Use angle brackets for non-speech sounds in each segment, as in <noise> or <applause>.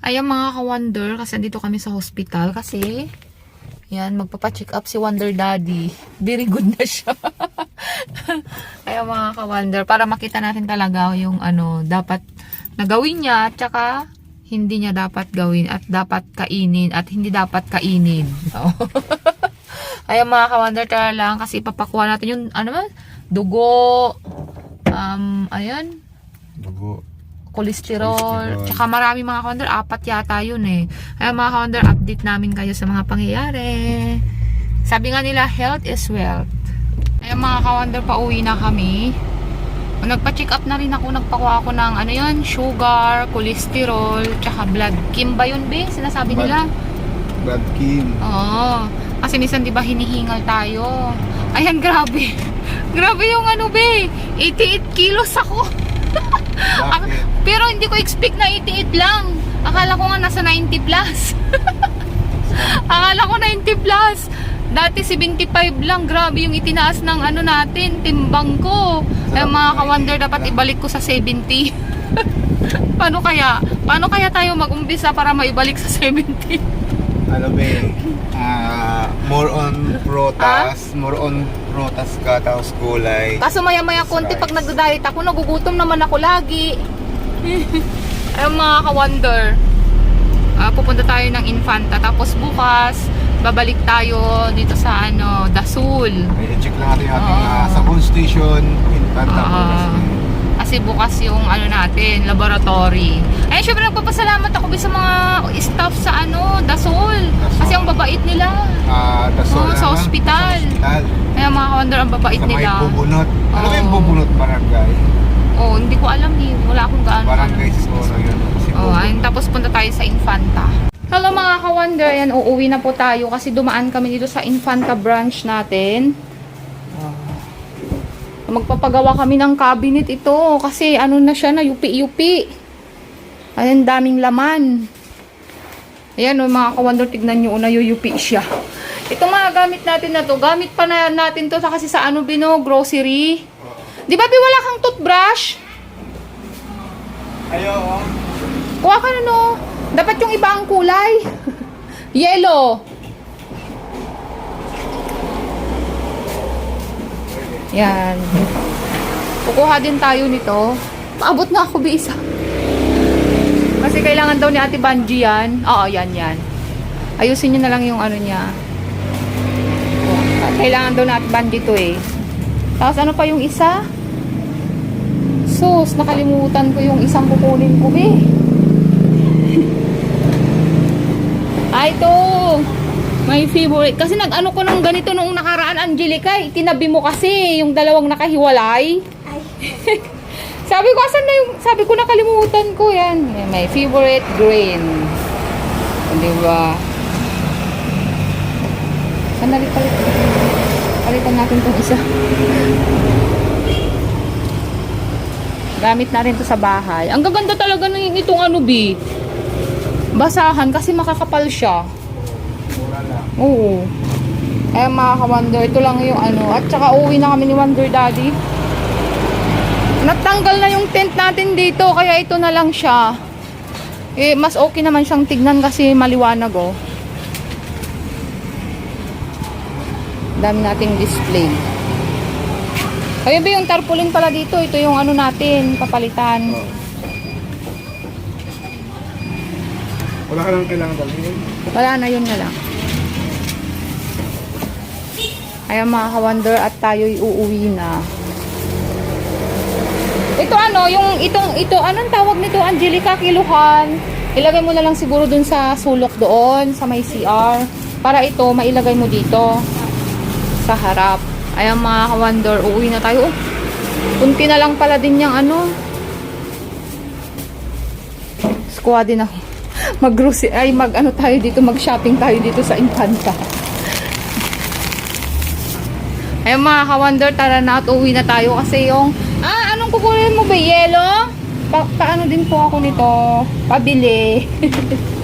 Ayan mga ka-wonder, kasi andito kami sa hospital kasi yan, magpapacheck up si Wonder Daddy. Very good na siya. <laughs> Ayan mga ka-wonder, para makita natin talaga yung ano, dapat nagawin niya, at saka hindi niya dapat gawin at dapat kainin at hindi dapat kainin. <laughs> Oo. Ayan mga ka-wonder, tara lang kasi ipapakuha natin yung ano ba, dugo, um, ayan, Dugo. Cholesterol. tsaka marami mga ka-wonder, apat yata yun eh. Kaya mga ka-wonder, update namin kayo sa mga pangyayari. Sabi nga nila, health is wealth. Kaya mga ka-wonder, pauwi na kami. Nagpa-check up na rin ako, nagpakuha ako ng ano yun, sugar, cholesterol, tsaka blood. Kim ba yun, be? Sinasabi Blood. nila? Blood Kim. Oo. Kasi minsan 'di ba hinihingal tayo. Ayan, <laughs> grabe. grabe yung ano, be. 88 kilos ako. <laughs> Pero hindi ko expect na 88 lang. Akala ko nga nasa 90 plus. Akala ko 90 plus. Dati 75 lang. Grabe yung itinaas ng ano natin, timbang ko. Kaya mga ka-wonder, dapat ibalik ko sa 70. <laughs> Paano kaya? Paano kaya tayo mag-umpisa para maibalik sa 70? Ano ba eh, ah, more on protas, more on protas ka, tapos gulay. Kaso maya-maya konti pag nagda-diet ako, nagugutom naman ako lagi. <laughs> Ayun mga ka-wonder. Ah, pupunta tayo ng Infanta. Tapos bukas, babalik tayo dito sa ano, Dasul. Ay, check lang natin yung ating Oo. ah, sa bone station, Infanta Ah. bukas. Kasi bukas yung ano natin, laboratory. Ay, syempre nagpapasalamat ako sa mga staff sa ano, Dasol. Kasi ang babait nila. Ah, Oo, Dasol, sa ospital. Sa ospital. Kaya mga ka-wonder, ang babait Sa may nila. bubunot. Ano ba yung bubunot barangay? Oh, hindi ko alam eh. Wala akong gaano. Barangay siguro yun. Kasi Oh, ayun, tapos punta tayo sa Infanta. Hello mga ka-wonder, yan, uuwi na po tayo kasi dumaan kami dito sa Infanta branch natin. Magpapagawa kami ng cabinet ito kasi ano na siya na yupi-yupi. Ayun, daming laman. Ayan o mga ka-wonder, tignan nyo, nayuyupi siya. Ito mga gamit natin na to, gamit pa na natin to sa kasi sa ano bino, grocery. Di ba, Bi, wala kang toothbrush? Ayo, oh. Kuha ka na no. Dapat yung iba ang kulay. <laughs> Yellow. Yan. Kukuha din tayo nito. Paabot na ako bi isa. Kasi kailangan daw ni Ate Banji yan. Oo, yan, yan. Ayusin niyo na lang yung ano niya. Kailangan daw ni Ate Banji to eh. Tapos ano pa yung isa? Sus, nakalimutan ko yung isang kukunin ko, be. <laughs> Ay, ito. My favorite. Kasi nag-ano ko ng ganito noong nakaraan, Angelica. Itinabi mo kasi yung dalawang nakahiwalay. <laughs> sabi ko, asan na yung... Sabi ko, nakalimutan ko yan. My favorite green. O, diba? Sandali palit. Palitan natin tong isa. Gamit na rin to sa bahay. Ang gaganda talaga ng itong ano, B. Basahan kasi makakapal siya. Oo. Eh, mga ka-wonder, ito lang yung ano. At saka uwi na kami ni Wonder Daddy. Natanggal na yung tent natin dito, kaya ito na lang siya. Eh, mas okay naman siyang tignan kasi maliwanag, oh. Dami nating display. Ayun ba yung tarpaulin pala dito? Ito yung ano natin, papalitan. Wala ka lang kailangan dalhin. Wala na yun na lang. Ayan mga ka-wonder at tayo'y uuwi na. Ito ano, yung itong, ito, anong tawag nito, Angelica Kiluhan? Ilagay mo na lang siguro dun sa sulok doon, sa may CR. Para ito, mailagay mo dito. Sa harap. Ayan mga ka-wonder, uuwi na tayo. Oh, na lang pala din yung ano. Squad din ako. <laughs> mag ay mag ano tayo dito, mag-shopping tayo dito sa Infanta. Ayun mga ka-wonder, tara na at uwi na tayo kasi yung, ah, anong kukunin mo ba? Yelo? Pa paano din po ako nito? Pabili. <laughs>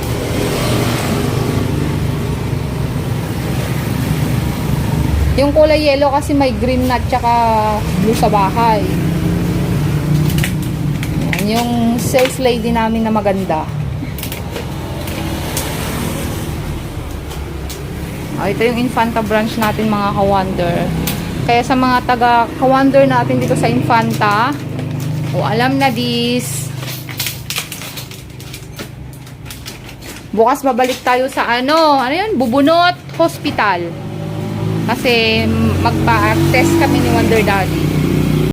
yung kulay yellow kasi may green na at saka blue sa bahay. Yan, yung sales lady namin na maganda. Oh, ito yung Infanta branch natin mga ka-wonder. Kaya sa mga taga ka-wonder natin dito sa Infanta, o alam na this. Bukas babalik tayo sa ano, ano yun? Bubunot Hospital. Kasi magpa-test kami ni Wonder Daddy.